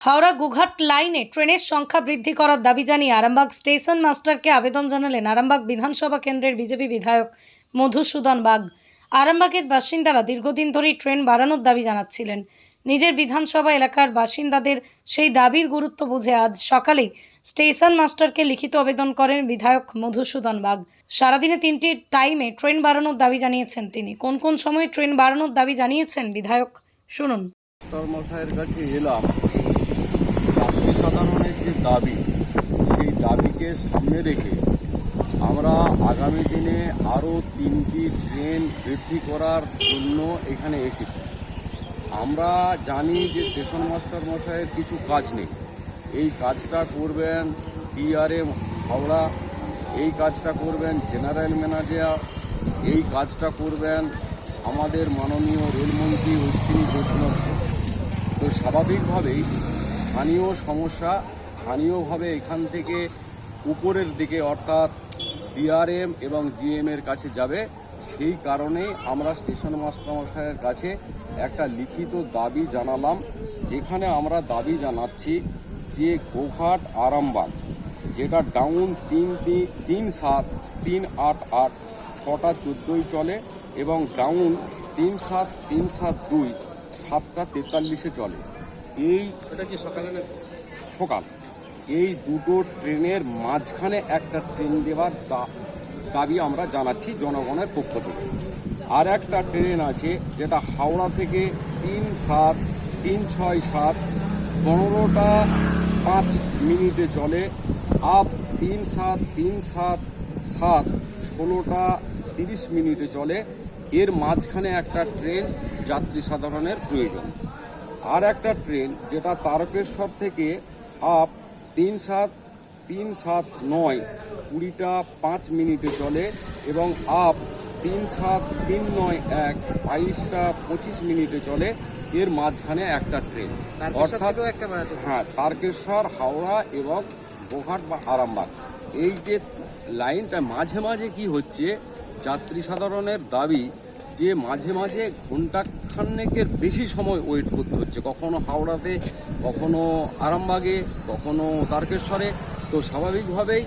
হাওড়া গুঘাট লাইনে ট্রেনের সংখ্যা বৃদ্ধি করার দাবি জানিয়ে আরামবাগ স্টেশন মাস্টারকে আবেদন জানালেন আরামবাগ বিধানসভা কেন্দ্রের বিজেপি বিধায়ক মধুসূদন বাগ। আরামবাগের বাসিন্দারা দীর্ঘদিন ধরেই ট্রেন বাড়ানোর দাবি জানাচ্ছিলেন। নিজের বিধানসভা এলাকার বাসিন্দাদের সেই দাবির গুরুত্ব বুঝে আজ সকালেই স্টেশন মাস্টারকে লিখিত আবেদন করেন বিধায়ক মধুসূদন বাগ। সারাদিনে তিনটি টাইমে ট্রেন বাড়ানোর দাবি জানিয়েছেন তিনি। কোন কোন সময়ে ট্রেন বাড়ানোর দাবি জানিয়েছেন বিধায়ক? শুনুন। কাছে এলাম। দাবি। সেই দাবিকে সামনে রেখে আমরা আগামী দিনে আরও তিনটি ট্রেন বৃদ্ধি করার জন্য এখানে এসেছি। আমরা জানি যে স্টেশন মাস্টার মশাইয়ের কিছু কাজ নেই। এই কাজটা করবেন ডিআরএম হাওড়া, এই কাজটা করবেন জেনারেল ম্যানেজার, এই কাজটা করবেন আমাদের মাননীয় রেলমন্ত্রী অশ্বিনী বৈষ্ণব। তো স্বাভাবিকভাবেই স্থানীয় সমস্যা স্থানীয়ভাবে এখান থেকে উপরের দিকে অর্থাৎ ডিআরএম এবং জিএম এর কাছে যাবে। সেই কারণেই আমরা স্টেশন মাস্টারমশাইয়ের কাছে একটা লিখিত দাবি জানালাম যেখানে আমরা দাবি জানাচ্ছি যে গোঘাট আরামবাগ যেটা ডাউন তিন তিন তিন সাত তিন আট আট ছটা চোদ্দোই চলে এবং ডাউন তিন সাত তিন সাত দুই সাতটা তেতাল্লিশে চলে। এই সকালে সকাল। এই দুটো ট্রেনের মাঝখানে একটা ট্রেন দেওয়ার দাবি আমরা জানাচ্ছি জনগণের পক্ষ থেকে। আর একটা ট্রেন আছে যেটা হাওড়া থেকে তিন সাত, তিন ছয় সাত, পনেরোটা পাঁচ মিনিটে চলে। আপ তিন সাত তিন সাত সাত, ষোলোটা তিরিশ মিনিটে চলে। এর মাঝখানে একটা ট্রেন যাত্রী সাধারণের প্রয়োজন। আর একটা ট্রেন যেটা তারকেশ্বর থেকে আপ তিন সাত তিন সাত নয় কুড়িটা পাঁচ মিনিটে চলে এবং আপ তিন সাত তিন নয় এক বাইশটা পঁচিশ মিনিটে চলে। এর মাঝখানে একটা ট্রেন অর্থাৎ হ্যাঁ তারকেশ্বর হাওড়া এবং গোঘাট বা আরামবাগ। এই যে লাইনটা মাঝে মাঝে কি হচ্ছে যাত্রী সাধারণের দাবি যে মাঝে মাঝে ঘণ্টা খানেকের বেশি সময় ওয়েট করতে হচ্ছে। কখনো হাওড়াতে, কখনো আরামবাগে, কখনো তারকেশ্বরে। তো স্বাভাবিকভাবেই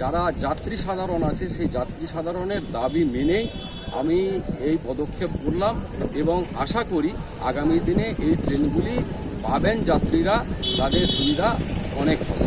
যারা যাত্রী সাধারণ আছে, সেই যাত্রী সাধারণের দাবি মেনেই আমি এই পদক্ষেপ করলাম এবং আশা করি আগামী দিনে এই ট্রেনগুলি পাবেন যাত্রীরা তাদের সুবিধা অনেক হবে।